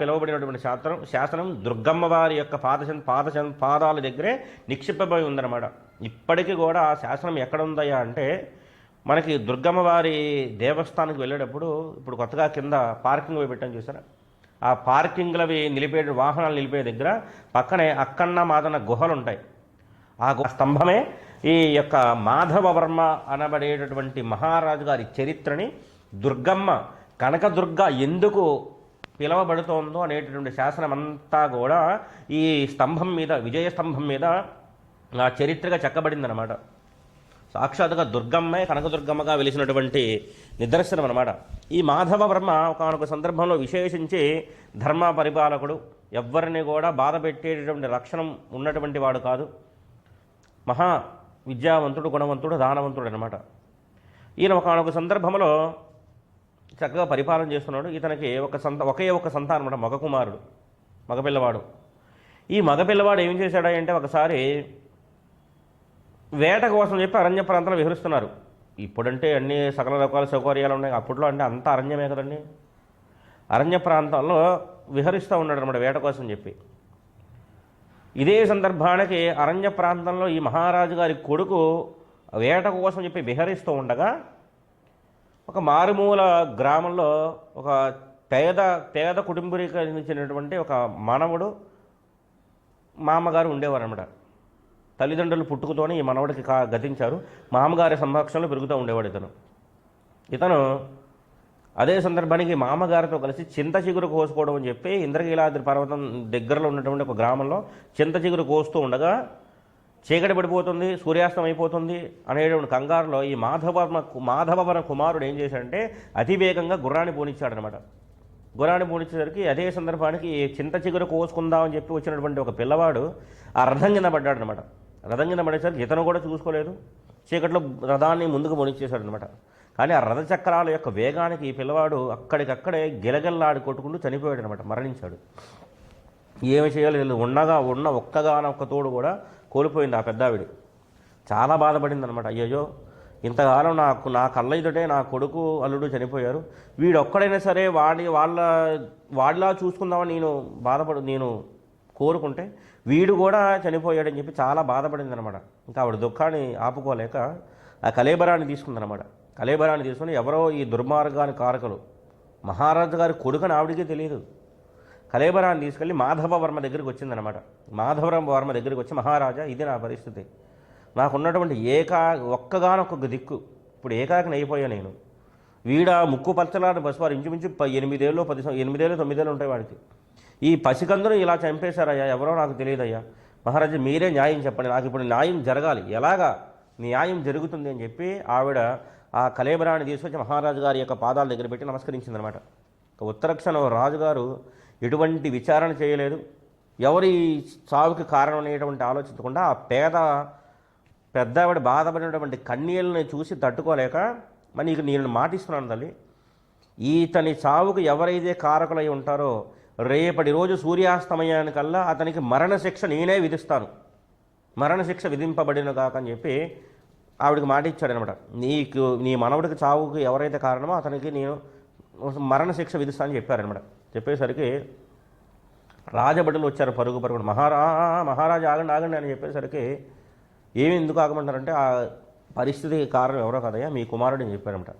పిలువబడినటువంటి శాస్త్రం శాసనం దుర్గమ్మవారి యొక్క పాద పాద పాదాల దగ్గరే నిక్షిప్తమై ఉందన్నమాట. ఇప్పటికీ కూడా ఆ శాసనం ఎక్కడ ఉందయ్యా అంటే మనకి దుర్గమ్మవారి దేవస్థానానికి వెళ్ళేటప్పుడు ఇప్పుడు కొత్తగా కింద పార్కింగ్ పెట్టాం చూసారా? ఆ పార్కింగ్లవి నిలిపే వాహనాలు నిలిపే దగ్గర పక్కనే అక్కన్న మాదన్న గుహలు ఉంటాయి ఆ గుహ స్తంభమే ఈ యొక్క మాధవవర్మ అనబడేటటువంటి మహారాజు గారి చరిత్రని దుర్గమ్మ కనకదుర్గ ఎందుకు పిలవబడుతోందో అనేటటువంటి శాసనం అంతా కూడా ఈ స్తంభం మీద విజయ స్తంభం మీద ఆ చరిత్రగా చెక్కబడిందనమాట సాక్షాత్గా దుర్గమ్మే కనకదుర్గమ్మగా వెలిసినటువంటి నిదర్శనం అనమాట ఈ మాధవవర్మ ఒకనొక సందర్భంలో విశేషించి ధర్మ పరిపాలకుడు. ఎవ్వరిని కూడా బాధ పెట్టేటటువంటి లక్షణం ఉన్నటువంటి వాడు కాదు. మహా విద్యావంతుడు గుణవంతుడు దానవంతుడు అనమాట ఈయన ఒకనొక సందర్భంలో చక్కగా పరిపాలన చేస్తున్నాడు. ఇతనికి ఒక సంత ఒకే ఒక సంతానం అనమాట మగ కుమారుడు మగపిల్లవాడు. ఈ మగపిల్లవాడు ఏం చేశాడంటే ఒకసారి వేట కోసం చెప్పి అరణ్య ప్రాంతంలో విహరిస్తున్నారు. ఇప్పుడంటే అన్ని సకల రకాల సౌకర్యాలు ఉన్నాయి. అప్పట్లో అంటే అంత అరణ్యమే కదండి. అరణ్య ప్రాంతాల్లో విహరిస్తూ ఉన్నాడు అనమాట వేట కోసం చెప్పి. ఇదే సందర్భానికి అరణ్య ప్రాంతంలో ఈ మహారాజు గారి కొడుకు వేట కోసం చెప్పి విహరిస్తూ ఉండగా ఒక మారుమూల గ్రామంలో ఒక పేద పేద కుటుంబీకరించినటువంటి ఒక మనవడు మామగారు ఉండేవారనమాట తల్లిదండ్రులు పుట్టుకతోనే ఈ మనవడికి కా గతించారు. మామగారి సంరక్షణలో పెరుగుతూ ఉండేవాడు ఇతను. ఇతను అదే సందర్భానికి మామగారితో కలిసి చింత చిగురు కోసుకోవడం అని చెప్పి ఇంద్రకీలాద్రి పర్వతం దగ్గరలో ఉన్నటువంటి ఒక గ్రామంలో చింత చిగురు కోస్తూ ఉండగా చీకటి పడిపోతుంది సూర్యాస్తం అయిపోతుంది అనేటువంటి కంగారులో ఈ మాధవర్మ మాధవవరం కుమారుడు ఏం చేశాడంటే అతివేగంగా గుర్రాన్ని పోనిచ్చాడనమాట గుర్రాన్ని పోనిచ్చేసరికి అదే సందర్భానికి చింత చిగురు కోసుకుందామని చెప్పి వచ్చినటువంటి ఒక పిల్లవాడు ఆ రథం కింద పడ్డాడనమాట రథం కింద పడేసరికి ఇతను కూడా చూసుకోలేదు. చీకట్లో రథాన్ని ముందుకు పోనిచ్చేశాడనమాట కానీ ఆ రథ చక్రాల యొక్క వేగానికి ఈ పిల్లవాడు అక్కడికక్కడే గిలగిల్లాడి కొట్టుకుంటూ చనిపోయాడు అనమాట మరణించాడు. ఏమి చేయాలో ఉండగా ఉన్న ఒక్కగానొక్క తోడు కూడా కోల్పోయింది ఆ పెద్దావిడి. చాలా బాధపడింది అనమాట అయ్యయ్యో ఇంతకాలం నాకు నా కళ్ళ ఎదుటే నా కొడుకు అల్లుడు చనిపోయారు. వీడు ఒక్కడైనా సరే వాడి వాళ్ళ వాడిలా చూసుకుందామని నేను బాధపడు నేను కోరుకుంటే వీడు కూడా చనిపోయాడని చెప్పి చాలా బాధపడింది అనమాట ఇంకా ఆవిడ దుఃఖాన్ని ఆపుకోలేక ఆ కలేబరాన్ని తీసుకుందనమాట కలేబరాన్ని తీసుకుని ఎవరో ఈ దుర్మార్గాని కారకులు మహారాజు గారి కొడుకని ఆవిడికే తెలియదు. కలేబరాన్ని తీసుకెళ్ళి మాధవ వర్మ దగ్గరికి వచ్చిందనమాట మాధవ వర్మ దగ్గరికి వచ్చి మహారాజా ఇది నా పరిస్థితి. నాకున్నటువంటి ఏకా ఒక్కగానొక్క దిక్కు. ఇప్పుడు ఏకాకిని అయిపోయా నేను. వీడ ముక్కు పచ్చలాడు బస్వారు ఇంచుమించు ప- ఎనిమిదేళ్ళు పది ఎనిమిదేళ్ళు తొమ్మిదేళ్ళు ఉంటాయి వాడికి. ఈ పసికందును ఇలా చంపేశారయ్యా ఎవరో నాకు తెలియదయ్యా. మహారాజా మీరే న్యాయం చెప్పండి. నాకు ఇప్పుడు న్యాయం జరగాలి. ఎలాగా? న్యాయం జరుగుతుంది అని చెప్పి ఆవిడ ఆ కలేబరాన్ని తీసుకొచ్చి మహారాజు గారి యొక్క పాదాల దగ్గర పెట్టి నమస్కరించిందనమాట అనమాట ఉత్తరక్షణ రాజుగారు ఎటువంటి విచారణ చేయలేదు. ఎవరి చావుకి కారణం అనేటువంటి ఆలోచించకుండా ఆ పేద పెద్దావిడ బాధపడినటువంటి కన్నీళ్ళని చూసి తట్టుకోలేక మరి నీకు నేను మాటిస్తున్నాను తల్లి. ఈతని చావుకు ఎవరైతే కారకులై ఉంటారో రేపటి రోజు సూర్యాస్తమయానికల్లా అతనికి మరణశిక్ష నేనే విధిస్తాను. మరణశిక్ష విధింపబడిన కాక అని చెప్పి ఆవిడకి మాట ఇచ్చాడనమాట నీకు నీ మనవడికి చావుకు ఎవరైతే కారణమో అతనికి నేను మరణశిక్ష విధిస్తానని చెప్పారనమాట. చెప్పేసరికి రాజభటులు వచ్చారు పరుగు పరుగుడు మహారా మహారాజా ఆగండి ఆగండి అని చెప్పేసరికి ఏమి ఎందుకు ఆగమంటారంటే ఆ పరిస్థితికి కారణం ఎవరో కదయ్యా మీ కుమారుడు అని చెప్పారనమాట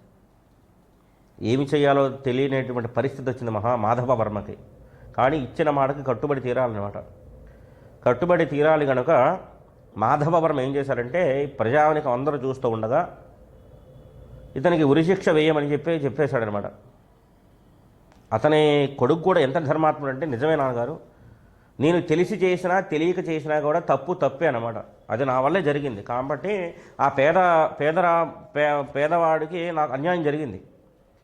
ఏమి చేయాలో తెలియనటువంటి పరిస్థితి వచ్చింది మహా మాధవ వర్మకి కానీ ఇచ్చిన మాటకి కట్టుబడి తీరాలన్నమాట. కట్టుబడి తీరాలి కనుక మాధవ వర్మ ఏం చేశారంటే ప్రజావనికి అందరూ చూస్తూ ఉండగా ఇతనికి ఉరిశిక్ష వేయమని చెప్పి చెప్పేశాడనమాట అతని కొడుకు కూడా ఎంత ధర్మాత్ముడు అంటే నిజమే నాన్నగారు. నేను తెలిసి చేసినా తెలియక చేసినా కూడా తప్పు తప్పే అనమాట అది నా వల్లే జరిగింది. కాబట్టి ఆ పేద పేదరా పే పేదవాడికి నాకు అన్యాయం జరిగింది.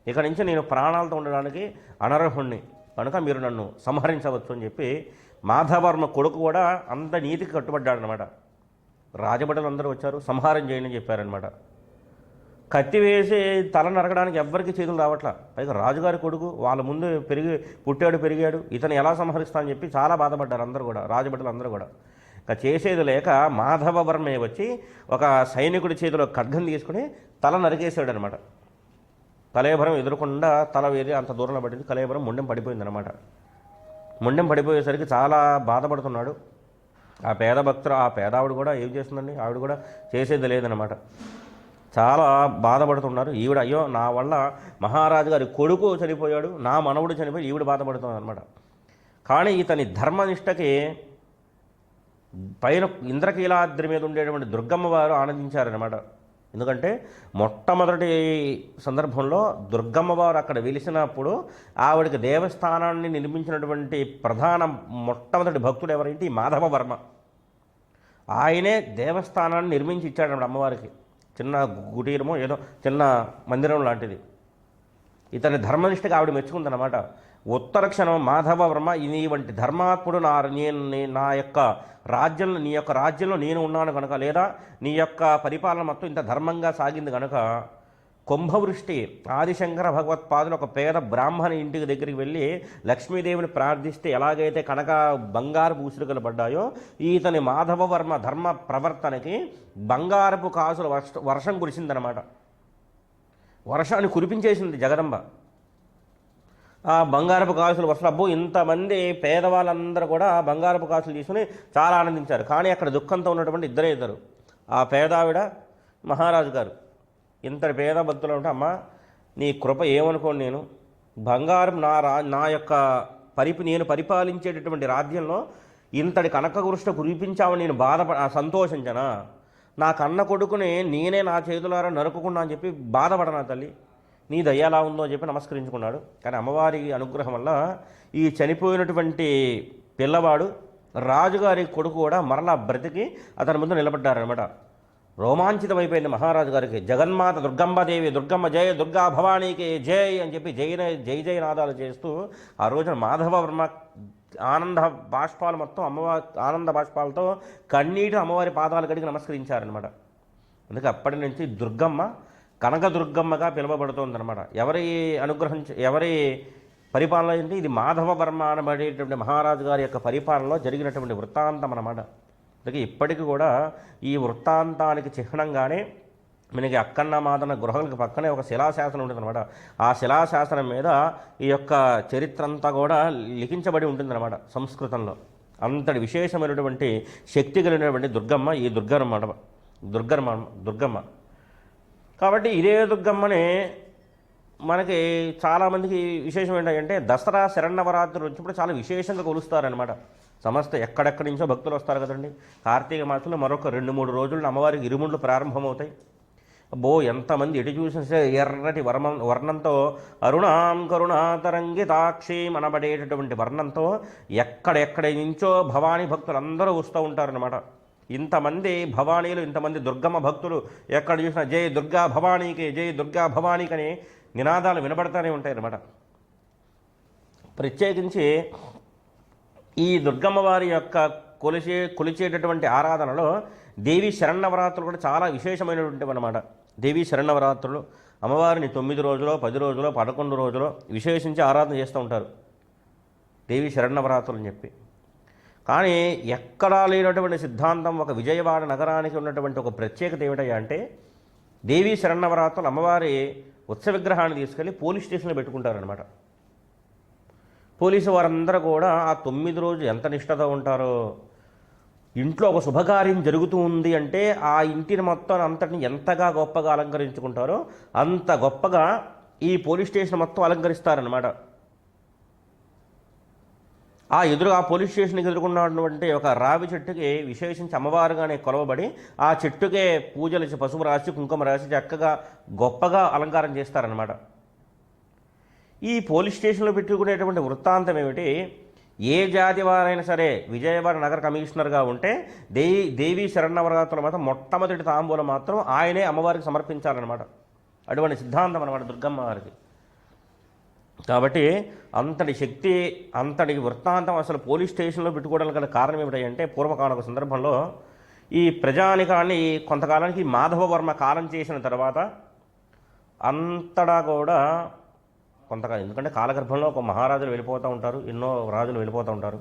ఇక నుంచి నేను ప్రాణాలతో ఉండడానికి అనర్హుణ్ణి. కనుక మీరు నన్ను సంహరించవచ్చు అని చెప్పి మాధవర్మ కొడుకు కూడా అంత నీతికి కట్టుబడ్డాడనమాట రాజభటులు అందరూ వచ్చారు. సంహారం చేయండి అని చెప్పారనమాట కత్తి వేసి తల నరకడానికి ఎవ్వరికి చేతులు రావట్లా. పైగా రాజుగారి కొడుకు వాళ్ళ ముందు పెరిగి పుట్టాడు పెరిగాడు. ఇతను ఎలా సంహరిస్తా అని చెప్పి చాలా బాధపడ్డారు అందరూ కూడా రాజభటులు అందరూ కూడా. ఇంకా చేసేది లేక మాధవ వర్మే వచ్చి ఒక సైనికుడి చేతిలో ఖడ్గం తీసుకుని తల నరికేసాడు అనమాట కలయభరం ఎదురకుండా తల వేది అంత దూరంలో పడింది. కలయభరం ముండెం పడిపోయింది అనమాట మొండెం పడిపోయేసరికి చాలా బాధపడుతున్నాడు. ఆ పేద భక్తులు ఆ పేదావిడ కూడా ఏం చేస్తుందండి? ఆవిడ కూడా చేసేది లేదనమాట. చాలా బాధపడుతున్నారు. ఈవిడ అయ్యో నా వల్ల మహారాజు గారి కొడుకు చనిపోయాడు నా మనవుడు చనిపోయి ఈవిడ బాధపడుతుంది అనమాట కానీ ఇతని ధర్మనిష్టకి పైన ఇంద్రకీలాద్రి మీద ఉండేటువంటి దుర్గమ్మ వారు ఆనందించారనమాట ఎందుకంటే మొట్టమొదటి సందర్భంలో దుర్గమ్మ వారు అక్కడ వెలిసినప్పుడు ఆవిడకి దేవస్థానాన్ని నిర్మించినటువంటి ప్రధాన మొట్టమొదటి భక్తుడు ఎవరంటే ఈ మాధవ వర్మ ఆయనే దేవస్థానాన్ని నిర్మించి ఇచ్చాడు అమ్మవారికి. చిన్న కుటీరమో ఏదో చిన్న మందిరం లాంటిది. ఇతని ధర్మనిష్టకి ఆవిడ మెచ్చుకుందనమాట ఉత్తర క్షణం మాధవ వర్మ నీ వంటి ధర్మాత్ముడు నా నేను నా యొక్క రాజ్యంలో నీ యొక్క రాజ్యంలో నేను ఉన్నాను కనుక లేదా నీ యొక్క పరిపాలన మొత్తం ఇంత ధర్మంగా సాగింది కనుక కుంభవృష్టి ఆదిశంకర భగవత్పాదులు ఒక పేద బ్రాహ్మణి ఇంటికి దగ్గరికి వెళ్ళి లక్ష్మీదేవిని ప్రార్థిస్తే ఎలాగైతే కనక బంగారు పూసులుకలు పడ్డాయో ఈతని మాధవవర్మ ధర్మ ప్రవర్తనకి బంగారపు కాసుల వర్ష వర్షం కురిసిందనమాట. వర్షాన్ని కురిపించేసింది జగదంబ. ఆ బంగారపు కాసులు వర్షాలు అబ్బో ఇంతమంది పేదవాళ్ళందరూ కూడా ఆ బంగారపు కాసులు తీసుకుని చాలా ఆనందించారు. కానీ అక్కడ దుఃఖంతో ఉన్నటువంటి ఇద్దరే ఇద్దరు. ఆ పేదావిడ మహారాజు గారు. ఇంతటి పేద భక్తులు ఉంటే అమ్మా నీ కృప ఏమనుకోండి నేను? బంగారం నా రా నా యొక్క పరిపి నేను పరిపాలించేటటువంటి రాజ్యంలో ఇంతటి కనకగృష్ట కురిపించామని నేను బాధప సంతోషించనా? నా కన్న కొడుకుని నేనే నా చేతులారా నరుకుకున్నా అని చెప్పి బాధపడనా తల్లి? నీ దయ ఎలా ఉందో అని చెప్పి నమస్కరించుకున్నాడు. కానీ అమ్మవారి అనుగ్రహం వల్ల ఈ చనిపోయినటువంటి పిల్లవాడు రాజుగారి కొడుకు కూడా మరలా బ్రతికి అతని ముందు నిలబడ్డారనమాట రోమాంచితమైపోయింది మహారాజు గారికి. జగన్మాత దుర్గమ్మదేవి దుర్గమ్మ జయ దుర్గా భవానీకి జై అని చెప్పి జై జై జై నాదాలు చేస్తూ ఆ రోజున మాధవ వర్మ ఆనంద బాష్పాలు మొత్తం అమ్మవారి ఆనంద బాష్పాలతో కన్నీటి అమ్మవారి పాదాలు కడిగి నమస్కరించారనమాట అందుకే అప్పటి నుంచి దుర్గమ్మ కనక దుర్గమ్మగా పిలువబడుతోందనమాట ఎవరి అనుగ్రహం ఎవరి పరిపాలన ఏంటి? ఇది మాధవ వర్మ అనబడేటువంటి మహారాజు గారి యొక్క పరిపాలనలో జరిగినటువంటి వృత్తాంతం అన్నమాట. అందుకే ఇప్పటికి కూడా ఈ వృత్తాంతానికి చిహ్నంగానే మనకి అక్కన్న మాదన గృహాలకు పక్కనే ఒక శిలాశాసనం ఉంటుందన్నమాట. ఆ శిలాశాసనం మీద ఈ యొక్క చరిత్ర అంతా కూడా లిఖించబడి ఉంటుందన్నమాట సంస్కృతంలో. అంతటి విశేషమైనటువంటి శక్తి కలిగినటువంటి దుర్గమ్మ ఈ దుర్గమ్మ దుర్గమ్మ దుర్గమ్మ. కాబట్టి ఇదే దుర్గమ్మని మనకి చాలామందికి విశేషం ఏంటంటే దసరా శరణవరాత్రి వచ్చినప్పుడు చాలా విశేషంగా కొలుస్తారనమాట సమస్త ఎక్కడెక్కడి నుంచో భక్తులు వస్తారు కదండి. కార్తీక మాసంలో మరొక రెండు మూడు రోజులు అమ్మవారికి ఇరుముండ్లు ప్రారంభమవుతాయి. అబ్బో ఎంతమంది ఎటు చూసినా ఎర్రటి వర్మం వర్ణంతో అరుణాం కరుణాతరంగితాక్షి అనబడేటటువంటి వర్ణంతో ఎక్కడెక్కడి నుంచో భవానీ భక్తులు అందరూ వస్తూ ఉంటారనమాట ఇంతమంది భవానీలు ఇంతమంది దుర్గమ్మ భక్తులు ఎక్కడ చూసినా జై దుర్గా భవానీకి జై దుర్గా భవానీకి అని నినాదాలు వినబడతానే ఉంటాయన్నమాట. ప్రత్యేకించి ఈ దుర్గమ్మవారి యొక్క కొలిచే కొలిచేటటువంటి ఆరాధనలో దేవి శరణవరాత్రులు కూడా చాలా విశేషమైనటువంటివి అన్నమాట దేవి శరణవరాత్రులు అమ్మవారిని తొమ్మిది రోజులు పది రోజులు పదకొండు రోజులు విశేషించి ఆరాధన చేస్తూ ఉంటారు. దేవి శరణవరాత్రులు అని చెప్పి. కానీ ఎక్కడా లేనటువంటి సిద్ధాంతం ఒక విజయవాడ నగరానికి ఉన్నటువంటి ఒక ప్రత్యేకత ఏమిటయ్యా అంటే దేవీ శరణవరాత్రులు అమ్మవారి ఉత్సవ విగ్రహాన్ని తీసుకెళ్ళి పోలీస్ స్టేషన్లో పెట్టుకుంటారనమాట పోలీసు వారందరూ కూడా ఆ తొమ్మిది రోజు ఎంత నిష్ఠతో ఉంటారో. ఇంట్లో ఒక శుభకార్యం జరుగుతూ ఉంది అంటే ఆ ఇంటిని మొత్తం అంతటిని ఎంతగా గొప్పగా అలంకరించుకుంటారో అంత గొప్పగా ఈ పోలీస్ స్టేషన్ మొత్తం అలంకరిస్తారనమాట ఆ ఎదురు ఆ పోలీస్ స్టేషన్కి ఎదుర్కొన్నటువంటి ఒక రావి చెట్టుకి విశేషించి అమ్మవారుగానే కొలవబడి ఆ చెట్టుకే పూజలు పసుపు రాసి కుంకుమ రాసి చక్కగా గొప్పగా అలంకారం చేస్తారనమాట ఈ పోలీస్ స్టేషన్లో పెట్టుకునేటువంటి వృత్తాంతం ఏమిటి? ఏ జాతి వారైనా సరే విజయవాడ నగర కమిషనర్గా ఉంటే దేవి దేవి శరణవరాత్రులు మాత్రం మొట్టమొదటి తాంబూలం మాత్రం ఆయనే అమ్మవారికి సమర్పించాలన్నమాట. అటువంటి సిద్ధాంతం అనమాట దుర్గమ్మ వారికి. కాబట్టి అంతటి శక్తి అంతటి వృత్తాంతం అసలు పోలీస్ స్టేషన్లో పెట్టుకోవడానికి గల కారణం ఏమిటంటే పూర్వకాలం సందర్భంలో ఈ ప్రజానికాన్ని కొంతకాలానికి మాధవ వర్మ కాలం చేసిన తర్వాత అంతటా కూడా కొంతకాలం. ఎందుకంటే కాలగర్భంలో ఒక మహారాజులు వెళ్ళిపోతూ ఉంటారు ఎన్నో రాజులు వెళ్ళిపోతూ ఉంటారు.